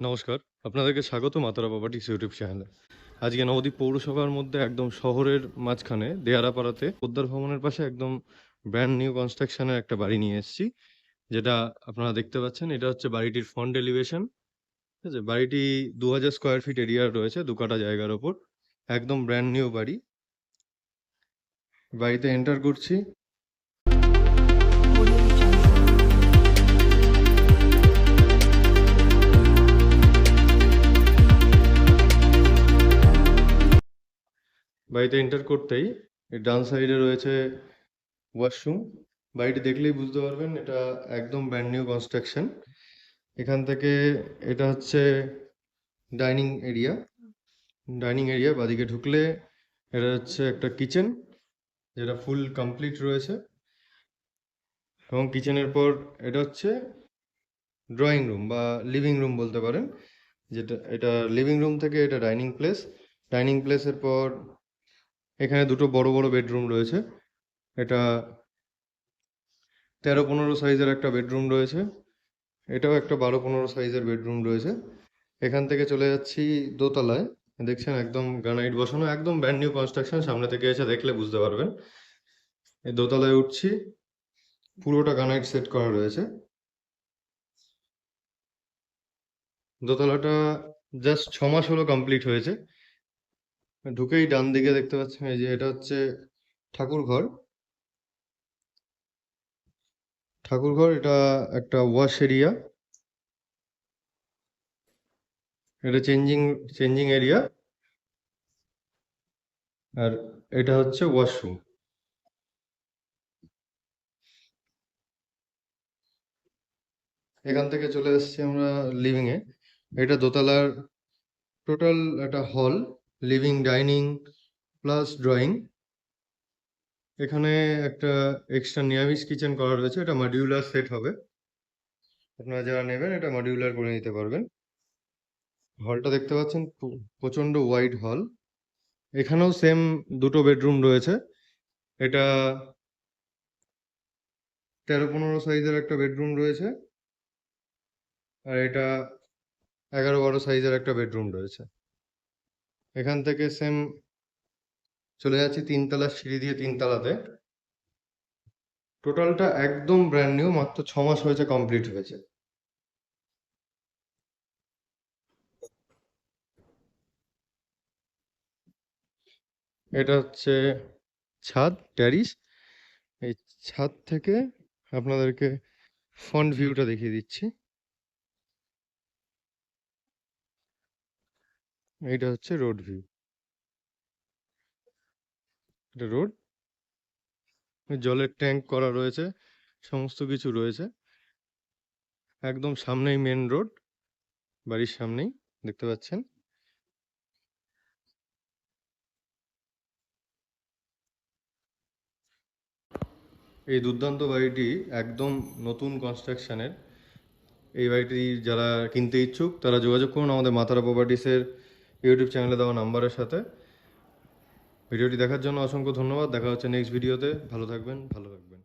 নমস্কার। আপনাদেরকে স্বাগত মাতারা প্রপার্টিস ইউটিউব চ্যানেলে। আজকে নবদ্বীপ পৌরসভার মধ্যে একদম শহরের মাঝখানে, দেয়ারাপাড়াতে পোদ্দার ভবনের পাশে একদম ব্র্যান্ড নিউ কনস্ট্রাকশনের একটা বাড়ি নিয়ে এসেছি, যেটা আপনারা দেখতে পাচ্ছেন। এটা হচ্ছে বাড়িটির ফ্রন্ট এলিভেশন ঠিক আছে? বাড়িটি দু হাজার স্কোয়ার ফিট এরিয়ার রয়েছে দু কাটা জায়গার ওপর। একদম ব্র্যান্ড নিউ বাড়ি। বাড়িতে এন্টার করছি। বাড়িতে এন্টার করতেই এর ডান সাইডে রয়েছে ওয়াশরুম বাড়িটি দেখলেই বুঝতে পারবেন, এটা একদম ব্র্যান্ড নিউ কনস্ট্রাকশন এখান থেকে এটা হচ্ছে ডাইনিং এরিয়া ডাইনিং এরিয়া বাদিকে ঢুকলে এটা হচ্ছে একটা কিচেন যেটা ফুল কমপ্লিট রয়েছে। এবং কিচেনের পর এটা হচ্ছে ড্রয়িং রুম বা লিভিং রুম বলতে পারেন। যেটা, এটা লিভিং রুম থেকে এটা ডাইনিং প্লেস ডাইনিং প্লেসের পর এখানে দুটো বড় বড় বেডরুম রয়েছে। এটা তেরো পনেরো সাইজের একটা বেডরুম রয়েছে। এটাও একটা বারো পনেরো সাইজের বেডরুম রয়েছে। এখান থেকে চলে যাচ্ছি দোতলায়। দেখছেন একদম গ্রানাইট বসানো, একদম ব্র্যান্ড নিউ কনস্ট্রাকশন সামনে থেকে এসে দেখলে বুঝতে পারবেন। এই দোতলায় উঠছি। পুরোটা গ্রানাইট সেট করা রয়েছে। দোতলাটা জাস্ট ছ মাস হলো কমপ্লিট হয়েছে। ঢুকেই ডান দিকে দেখতে পাচ্ছেন, এই যে এটা হচ্ছে ঠাকুর ঘর ঠাকুর ঘর এটা একটা ওয়াশ এরিয়া। এটা চেঞ্জিং চেঞ্জিং এরিয়া। আর এটা হচ্ছে ওয়াশরুম। এখান থেকে চলে এসেছি আমরা লিভিং এ এটা দোতলার টোটাল একটা হল। লিভিং ডাইনিং প্লাস ড্রয়িং এখানে একটা এক্সট্রা নিরামিষ কিচেন করা রয়েছে, এটা মডিউলার সেট হবে। আপনারা যারা নেবেন, এটা মডিউলার করে নিতে পারবেন। হলটা দেখতে পাচ্ছেন প্র- প্রচণ্ড ওয়াইড হল এখানেও সেম দুটো বেডরুম রয়েছে। এটা তেরো পনেরো সাইজের একটা বেডরুম রয়েছে। আর এটা এগারো বারো সাইজের একটা বেডরুম রয়েছে। এখান থেকে সেম চলে যাচ্ছি তিনতলার সিঁড়ি দিয়ে তিনতলাতে। টোটালটা একদম ব্র্যান্ড নিউ মাত্র ছ মাস হয়েছে কমপ্লিট হয়েছে। এটা হচ্ছে ছাদ ট্যারিস এই ছাদ থেকে আপনাদেরকে ফ্রন্ট ভিউটা দেখিয়ে দিচ্ছি। এইটা হচ্ছে রোড ভিউ। এটা রোড। জলের ট্যাঙ্ক করা রয়েছে, সমস্ত কিছু রয়েছে। একদম সামনেই মেন রোড বাড়ির সামনেই, দেখতে পাচ্ছেন? এই দুর্দান্ত বাড়িটি একদম নতুন কনস্ট্রাকশনের এই বাড়িটি যারা কিনতে ইচ্ছুক, তারা যোগাযোগ করুন আমাদের মাতারা প্রপার্টিসের ইউটিউব চ্যানেলে দেওয়া নাম্বারের সাথে। ভিডিওটি দেখার জন্য অসংখ্য ধন্যবাদ। দেখা হচ্ছে নেক্সট ভিডিওতে ভালো থাকবেন ভালো থাকবেন।